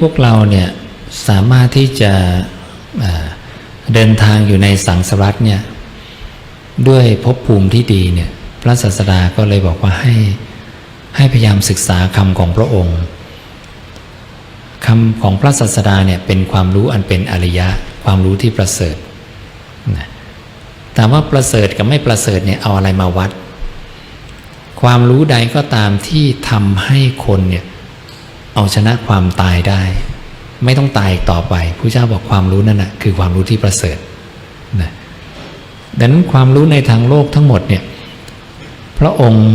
พวกเราเนี่ยสามารถที่จะเดินทางอยู่ในสังสารัตเนี่ยด้วยภพภูมิที่ดีเนี่ยพระศาสดาก็เลยบอกว่าให้ให้พยายามศึกษาคำของพระองค์คำของพระศาสดาเนี่ยเป็นความรู้อันเป็นอริยะ ความรู้ที่ประเสริฐนะถามว่าประเสริฐกับไม่ประเสริฐเนี่ยเอาอะไรมาวัด ความรู้ใดก็ตามที่ทำให้คนเนี่ย เอาชนะความตายได้ ไม่ต้องตายอีกต่อไปผู้เจ้าบอกความรู้นั่นนะคือความรู้ที่ประเสริฐนะดังนั้นความรู้ในทางโลกทั้งหมดเนี่ยพระองค์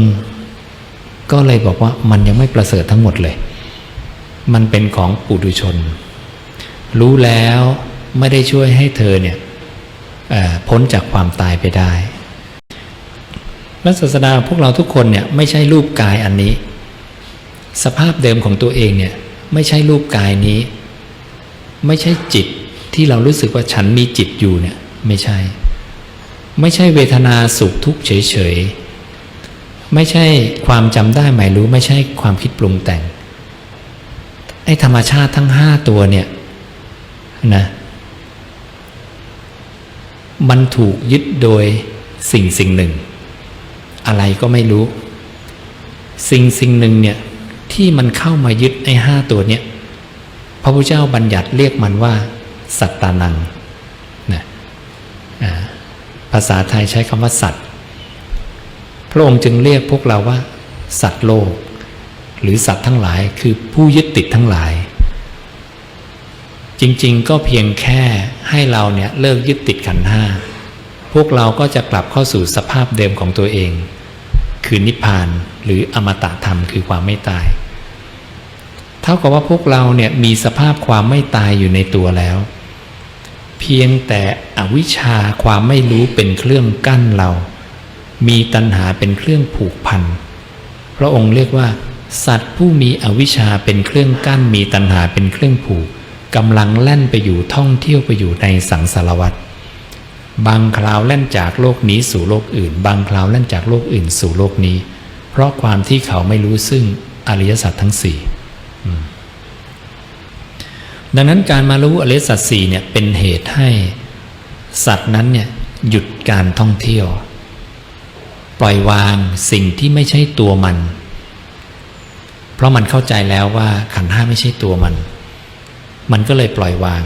ก็เลยบอกว่ามันยังไม่ประเสริฐทั้งหมดเลย มันเป็นของปุถุชน รู้แล้วไม่ได้ช่วยให้เธอเนี่ยพ้นจากความตายไปได้พระศาสดาพวกเราทุกคนเนี่ยไม่ใช่รูปกายอันนี้ สภาพเดิมของตัวเองเนี่ยไม่ใช่รูปกายนี้ ไม่ใช่จิตที่เรารู้สึกว่าฉันมีจิตอยู่เนี่ยไม่ใช่ ไม่ใช่เวทนาสุขทุกข์เฉยๆ ไม่ใช่ความจำได้หมายรู้ ไม่ใช่ความคิดปรุงแต่งไอ้ธรรมชาติทั้งห้าตัวเนี่ยนะมันถูกยึดโดยสิ่งสิ่งหนึ่ง อะไรก็ไม่รู้ สิ่งสิ่งหนึ่งเนี่ย ที่มันเข้ามายึดไอ้ห้าตัวเนี่ยพระพุทธเจ้าบัญญัติเรียกมันว่า สัตตานังนะอ่าภาษาไทยใช้คำว่าสัตว์พระองค์จึงเรียกพวกเราว่า สัตว์โลก หรือสัตว์ทั้งหลายคือผู้ยึดติดทั้งหลาย จริงๆ ก็เพียงแค่ให้เราเนี่ยเลิกยึดติดขันห้าพวกเราก็จะกลับเข้าสู่สภาพเดิมของตัวเอง คือนิพพานหรืออมตะธรรมคือความไม่ตาย เท่ากับว่าพวกเราเนี่ยมีสภาพความไม่ตายอยู่ในตัวแล้ว เพียงแต่อวิชชาความไม่รู้เป็นเครื่องกั้นเรา มีตัณหาเป็นเครื่องผูกพันพระองค์เรียกว่า สัตว์ผู้มีอวิชชาเป็นเครื่องกั้น มีตัณหาเป็นเครื่องผูกกำลังแล่นไปอยู่ท่องเที่ยวไปอยู่ในสังสารวัฏบางคราวแล่นจากโลกนี้สู่โลกอื่น บางคราวแล่นจากโลกอื่นสู่โลกนี้ เพราะความที่เขาไม่รู้ซึ่งอริยสัจทั้งสี่ ดังนั้นการมารู้อริสัจสี่เนี่ยเป็นเหตุให้สัตว์นั้นเนี่ยหยุดการท่องเที่ยว ปล่อยวางสิ่งที่ไม่ใช่ตัวมัน เพราะมันเข้าใจแล้วว่าขันห้าไม่ใช่ตัวมัน มันก็เลยปล่อยวาง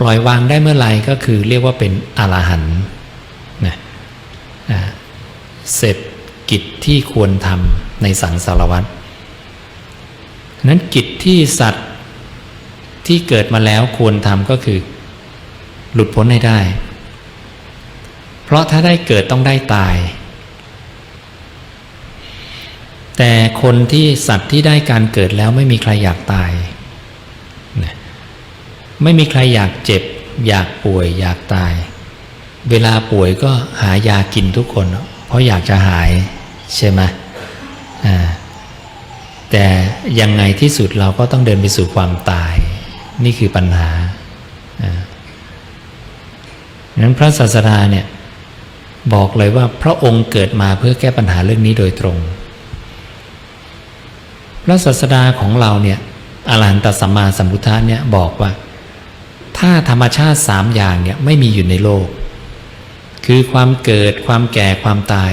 ปล่อยวางได้เมื่อไหร่ก็คือเรียกว่าเป็นอรหันต์นะเสร็จกิจที่ควรทำในสังสารวัฏนั้นกิจที่สัตว ที่เกิดมาแล้วควรทำก็คือ หลุดพ้นให้ได้ เพราะถ้าได้เกิดต้องได้ตาย แต่คนที่สัตว์ที่ได้การเกิดแล้วไม่มีใครอยากตาย ไม่มีใครอยากเจ็บ อยากป่วย อยากตาย เวลาป่วยก็หายากินทุกคน เพราะอยากจะหายใช่ไหมอ่าแต่ยังไงที่สุดเราก็ต้องเดินไปสู่ความตาย นี่คือปัญหาอ่านั้นพระศาสดาเนี่ยบอกเลยว่าพระองค์เกิดมาเพื่อแก้ปัญหาเรื่องนี้โดยตรง พระศาสดาของเราเนี่ยอรหันตสัมมาสัมพุทธะเนี่ยบอกว่า ถ้าธรรมชาติสามอย่างเนี่ยไม่มีอยู่ในโลก คือความเกิดความแก่ความตาย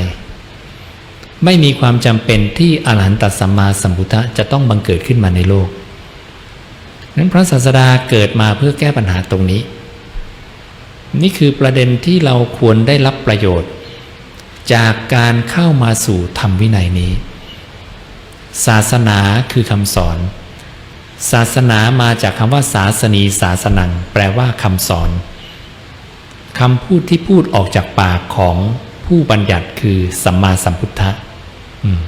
ไม่มีความจำเป็นที่อรหันตสัมมาสัมพุทธะจะต้องบังเกิดขึ้นมาในโลก นั้นพระศาสดาเกิดมาเพื่อแก้ปัญหาตรงนี้ นี่คือประเด็นที่เราควรได้รับประโยชน์ จากการเข้ามาสู่ธรรมวินัยนี้ ศาสนาคือคำสอน ศาสนามาจากคำว่าศาสนีศาสนัง แปลว่าคำสอนคำพูดที่พูดออกจากปากของผู้บัญญัติคือสัมมาสัมพุทธะอืม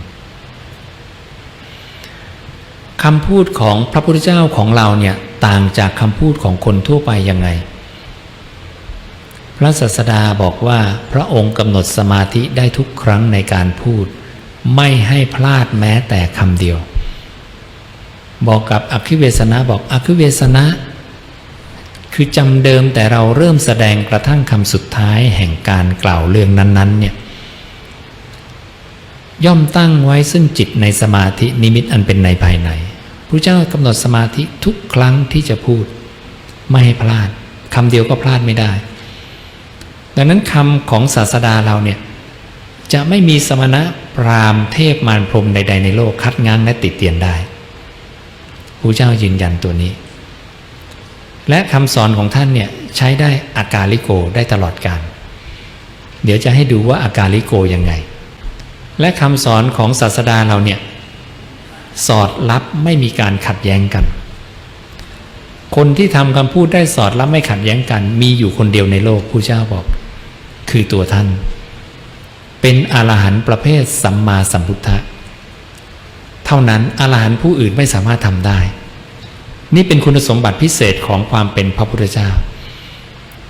คำพูดของพระพุทธเจ้าของเราเนี่ยต่างจากคำพูดของคนทั่วไปยังไง พระศาสดาบอกว่าพระองค์กำหนดสมาธิได้ทุกครั้งในการพูด ไม่ให้พลาดแม้แต่คำเดียว บอกกับอคิเวสนะบอกอคิเวสนะคือจำเดิมแต่เราเริ่มแสดงกระทั่งคำสุดท้ายแห่งการกล่าวเรื่องนั้นๆเนี่ยย่อมตั้งไว้ซึ่งจิตในสมาธินิมิตอันเป็นในภายใน พระเจ้ากำหนดสมาธิทุกครั้งที่จะพูด ไม่ให้พลาดคำเดียวก็พลาดไม่ได้ ดังนั้นคำของศาสดาเราเนี่ยจะไม่มีสมณะพราหมณ์เทพมารพรมใด ๆ ในโลกคัดง้างและติดเตียนได้พระเจ้ายืนยันตัวนี้ และคำสอนของท่านเนี่ยใช้ได้อากาลิโกได้ตลอดการ เดี๋ยวจะให้ดูว่าอากาลิโกยังไง และคำสอนของศาสดาเราเนี่ย สอดรับไม่มีการขัดแย้งกัน คนที่ทำคำพูดได้สอดรับไม่ขัดแย้งกัน มีอยู่คนเดียวในโลกผู้เจ้าบอก คือตัวท่าน เป็นอรหันต์ประเภทสัมมาสัมพุทธะเท่านั้นอรหันต์ผู้อื่นไม่สามารถทำได้ นี่เป็นคุณสมบัติพิเศษของความเป็นพระพุทธเจ้า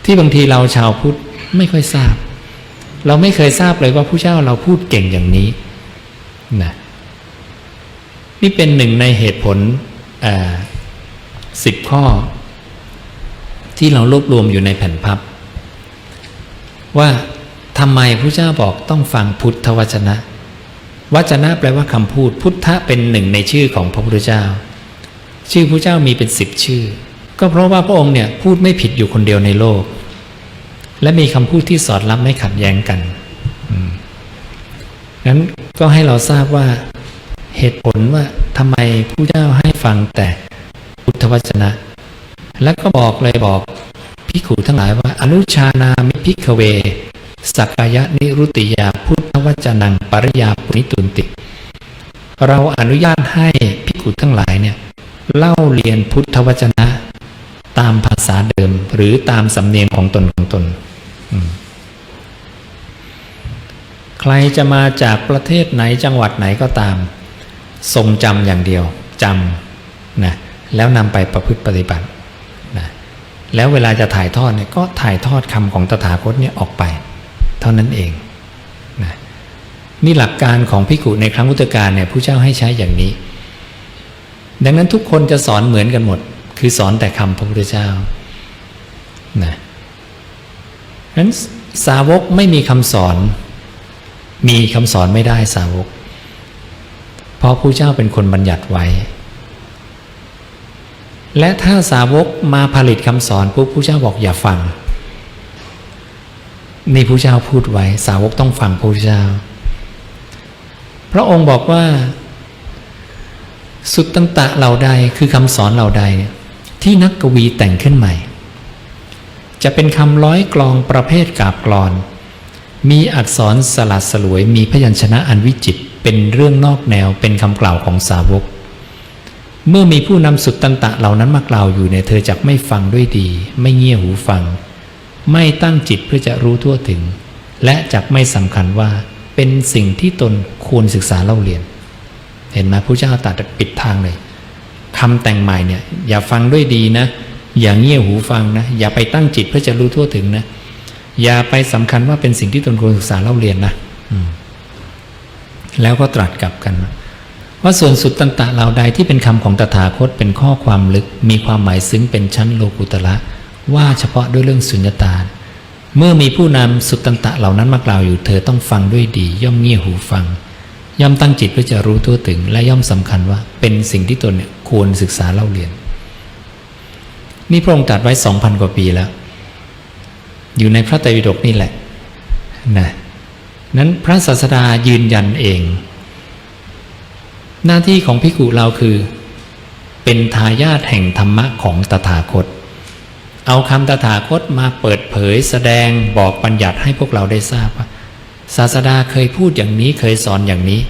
ที่บางทีเราชาวพุทธไม่ค่อยทราบ เราไม่เคยทราบเลยว่าผู้เจ้าเราพูดเก่งอย่างนี้นะ นี่เป็นหนึ่งในเหตุผลสิบข้อ ที่เรารวบรวมอยู่ในแผ่นพับ ว่าทำไมพระเจ้าบอกต้องฟังพุทธวจนะ วจนะแปลว่าคำพูด พุทธะเป็นหนึ่งในชื่อของพระพุทธเจ้า ชื่อพระเจ้ามีเป็นสิบชื่อ ก็เพราะว่าพระองค์เนี่ยพูดไม่ผิดอยู่คนเดียวในโลก และมีคำพูดที่สอดรับไม่ขัดแย้งกันนั้นก็ให้เราทราบว่า เหตุผลว่าทำไมผู้เจ้าให้ฟังแต่พุทธวจนะ แล้วก็บอกเลยบอกพิขูทั้งหลายว่า อนุชานามิพิกเว สักกายนิรุติยาพุทธวจนังปริยาปุนิตุนติ เราอนุญาตให้พิขูทั้งหลายเนี่ยเล่าเรียนพุทธวจนะ ตามภาษาเดิมหรือตามสำเนียงของตนของตน ใครจะมาจากประเทศไหนจังหวัดไหนก็ตาม ทรงจำอย่างเดียวจำนะแล้วนำไปประพฤติปฏิบัตินะแล้วเวลาจะถ่ายทอดเนี่ยก็ถ่ายทอดคำของตถาคตเนี่ยออกไป เท่านั้นเองนะนี่หลักการของพิกุในครั้งพุทธกาลเนี่ยผู้เจ้าให้ใช้อย่างนี้ ดังนั้นทุกคนจะสอนเหมือนกันหมด คือสอนแต่คำพระพุทธเจ้านะนั้นสาวกไม่มีคำสอน มีคำสอนไม่ได้สาวก เพราะผู้เจ้าเป็นคนบัญญัติไว้ และถ้าสาวกมาผลิตคำสอนปุ๊บผู้เจ้าบอกอย่าฟัง นี่ผู้เจ้าพูดไว้ สาวกต้องฟังพระพุทธเจ้า พระองค์บอกว่า สุดตั้งตะเราใดคือคำสอนเราใด ที่นักกวีแต่งขึ้นใหม่ จะเป็นคำร้อยกลองประเภทกาบกลอนมีอักษรสลัดสลวยมีพยัญชนะอันวิจิตร เป็นเรื่องนอกแนวเป็นคำกล่าวของสาวก เมื่อมีผู้นำสุดตันตะเหล่านั้นมากล่าวอยู่เนี่ยเธอจักไม่ฟังด้วยดี ไม่เงี่ยหูฟัง ไม่ตั้งจิตเพื่อจะรู้ทั่วถึง และจักไม่สำคัญว่าเป็นสิ่งที่ตนควรศึกษาเล่าเรียน เห็นไหมพระเจ้าตัดปิดทางเลยคำแต่งใหม่เนี่ยอย่าฟังด้วยดีนะ อย่าเงี่ยหูฟังนะ อย่าไปตั้งจิตเพื่อจะรู้ทั่วถึงนะ อย่าไปสำคัญว่าเป็นสิ่งที่ตนควรศึกษาเล่าเรียนนะ แล้วก็ตรัสกลับกัน ว่าส่วนสุดตันตะเหล่าใดที่เป็นคำของตถาคตเป็นข้อความลึก มีความหมายซึ้งเป็นชั้นโลกุตละว่าเฉพาะด้วยเรื่องสุญญตา เมื่อมีผู้นำสุดตันตะเหล่านั้นมากล่าวอยู่เธอต้องฟังด้วยดี ย่อมเงี่ยหูฟัง ย่อมตั้งจิตเพื่อจะรู้ทั่วถึง และย่อมสำคัญว่าเป็นสิ่งที่ตนเนี่ยควรศึกษาเล่าเรียน นี่พระองค์ตรัสไว้สองพันกว่าปีแล้ว อยู่ในพระไตรปิฎกนี่แหละนะ นั้นพระศาสดายืนยันเอง หน้าที่ของพิกุเราคือ เป็นทายาทแห่งธรรมะของตถาคต เอาคำตถาคตมาเปิดเผยแสดงบอกปัญญัติให้พวกเราได้ทราบว่าศาสดาเคยพูดอย่างนี้เคยสอนอย่างนี้